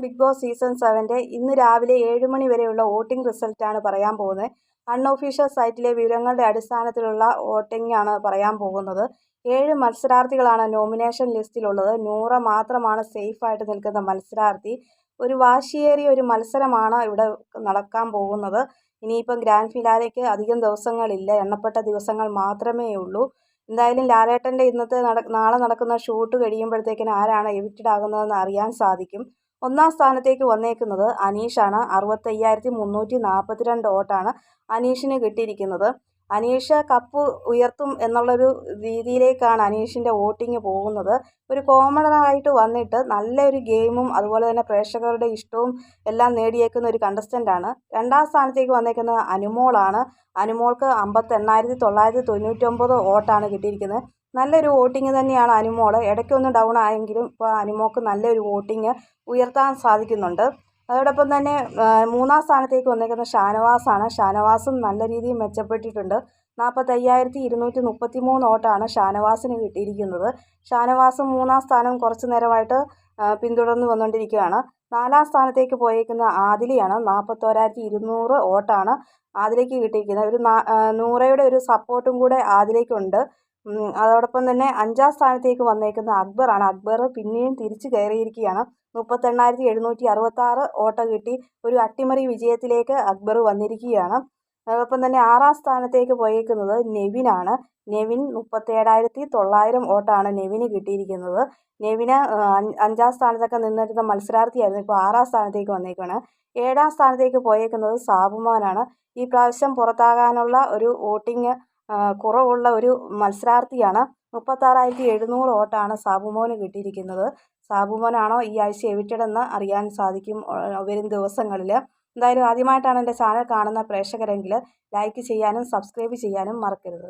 Big boss season സെവന്റെ ഇന്ന് രാവിലെ ഏഴ് മണി വരെയുള്ള വോട്ടിംഗ് റിസൾട്ടാണ് പറയാൻ പോകുന്നത്. അൺഒഫീഷ്യൽ സൈറ്റിലെ വിവരങ്ങളുടെ അടിസ്ഥാനത്തിലുള്ള വോട്ടിംഗ് ആണ് പറയാൻ പോകുന്നത്. ഏഴ് മത്സരാർത്ഥികളാണ് നോമിനേഷൻ ലിസ്റ്റിലുള്ളത് നൂറ മാത്രമാണ് സേഫായിട്ട് നിൽക്കുന്ന മത്സരാർത്ഥി. ഒരു വാശിയേറിയ ഒരു മത്സരമാണ് ഇവിടെ നടക്കാൻ പോകുന്നത്. ഇനിയിപ്പം ഗ്രാൻഡ് ഫിനാലയ്ക്ക് അധികം ദിവസങ്ങളില്ല. എണ്ണപ്പെട്ട ദിവസങ്ങൾ മാത്രമേ ഉള്ളൂ. എന്തായാലും ലാലേട്ടന്റെ ഇന്നത്തെ നട നാളെ നടക്കുന്ന ഷൂട്ട് കഴിയുമ്പോഴത്തേക്കിന് ആരാണ് എവിറ്റഡ് ആകുന്നതെന്ന് അറിയാൻ സാധിക്കും. ഒന്നാം സ്ഥാനത്തേക്ക് വന്നേക്കുന്നത് അനീഷാണ്. അറുപത്തയ്യായിരത്തി മുന്നൂറ്റി നാൽപ്പത്തിരണ്ട് വോട്ടാണ് അനീഷിന് കിട്ടിയിരിക്കുന്നത്. അനീഷ് കപ്പ് ഉയർത്തും എന്നുള്ളൊരു രീതിയിലേക്കാണ് അനീഷിന്റെ വോട്ടിംഗ് പോകുന്നത്. ഒരു കോമണറായിട്ട് വന്നിട്ട് നല്ലൊരു ഗെയിമും അതുപോലെ തന്നെ പ്രേക്ഷകരുടെ ഇഷ്ടവും എല്ലാം നേടിയേക്കുന്ന ഒരു കണ്ടസ്റ്റന്റാണ്. രണ്ടാം സ്ഥാനത്തേക്ക് വന്നേക്കുന്നത് അനുമോളാണ്. അനുമോൾക്ക് അമ്പത്തെണ്ണായിരത്തി തൊള്ളായിരത്തി തൊണ്ണൂറ്റൊമ്പത് വോട്ടാണ് കിട്ടിയിരിക്കുന്നത്. നല്ലൊരു വോട്ടിംഗ് തന്നെയാണ് അനുമോൾ ഇടയ്ക്കൊന്ന് ഡൗൺ ആയെങ്കിലും ഇപ്പോൾ അനുമോൾക്ക് നല്ലൊരു വോട്ടിംഗ് ഉയർത്താൻ സാധിക്കുന്നുണ്ട്. അതോടൊപ്പം തന്നെ മൂന്നാം സ്ഥാനത്തേക്ക് വന്നേക്കുന്ന ഷാനവാസാണ്. ഷാനവാസും നല്ല രീതിയിൽ മെച്ചപ്പെട്ടിട്ടുണ്ട്. നാൽപ്പത്തയ്യായിരത്തി ഇരുന്നൂറ്റി മുപ്പത്തി മൂന്ന് വോട്ടാണ് ഷാനവാസിന് കിട്ടിയിരിക്കുന്നത്. ഷാനവാസും മൂന്നാം സ്ഥാനം കുറച്ച് നേരമായിട്ട് പിന്തുടർന്ന് വന്നുകൊണ്ടിരിക്കുകയാണ്. നാലാം സ്ഥാനത്തേക്ക് പോയേക്കുന്ന ആദിലിയാണ് നാൽപ്പത്തോരായിരത്തി ഇരുന്നൂറ് വോട്ടാണ് ആദിലേക്ക് കിട്ടിയിരിക്കുന്നത്. ഒരു നൂറയുടെ ഒരു സപ്പോർട്ടും കൂടെ ആദിലയ്ക്കുണ്ട് അതോടൊപ്പം തന്നെ അഞ്ചാം സ്ഥാനത്തേക്ക് വന്നേക്കുന്ന അക്ബറാണ്. അക്ബർ പിന്നെയും തിരിച്ചു കയറിയിരിക്കുകയാണ്. മുപ്പത്തെണ്ണായിരത്തി എഴുന്നൂറ്റി അറുപത്താറ് വോട്ട് കിട്ടി. ഒരു അട്ടിമറി വിജയത്തിലേക്ക് അക്ബർ വന്നിരിക്കുകയാണ്. അതോടൊപ്പം തന്നെ ആറാം സ്ഥാനത്തേക്ക് പോയേക്കുന്നത് നെവിനാണ്. നെവിൻ മുപ്പത്തേഴായിരത്തി തൊള്ളായിരം ഓട്ടാണ് നെവിന് കിട്ടിയിരിക്കുന്നത്. നെവിന് അഞ്ചാം സ്ഥാനത്തൊക്കെ നിന്നിരുന്ന മത്സരാർത്ഥിയായിരുന്നു. ഇപ്പോൾ ആറാം സ്ഥാനത്തേക്ക് വന്നേക്കുകയാണ് ഏഴാം സ്ഥാനത്തേക്ക് പോയേക്കുന്നത് സാബുമാനാണ്. ഈ പ്രാവശ്യം പുറത്താകാനുള്ള ഒരു വോട്ടിംഗ് കുറവുള്ള ഒരു മത്സരാർത്ഥിയാണ്. മുപ്പത്താറായിരത്തി എഴുന്നൂറ് വോട്ടാണ് സാബുമോന് കിട്ടിയിരിക്കുന്നത്. സാബുമോനാണോ ഈ ആഴ്ച എവിറ്റഡെന്ന് അറിയാൻ സാധിക്കും വരും ദിവസങ്ങളിൽ എന്തായാലും ആദ്യമായിട്ടാണ് എന്റെ ചാനൽ കാണുന്ന പ്രേക്ഷകരെങ്കിൽ ലൈക്ക് ചെയ്യാനും സബ്സ്ക്രൈബ് ചെയ്യാനും മറക്കരുത്.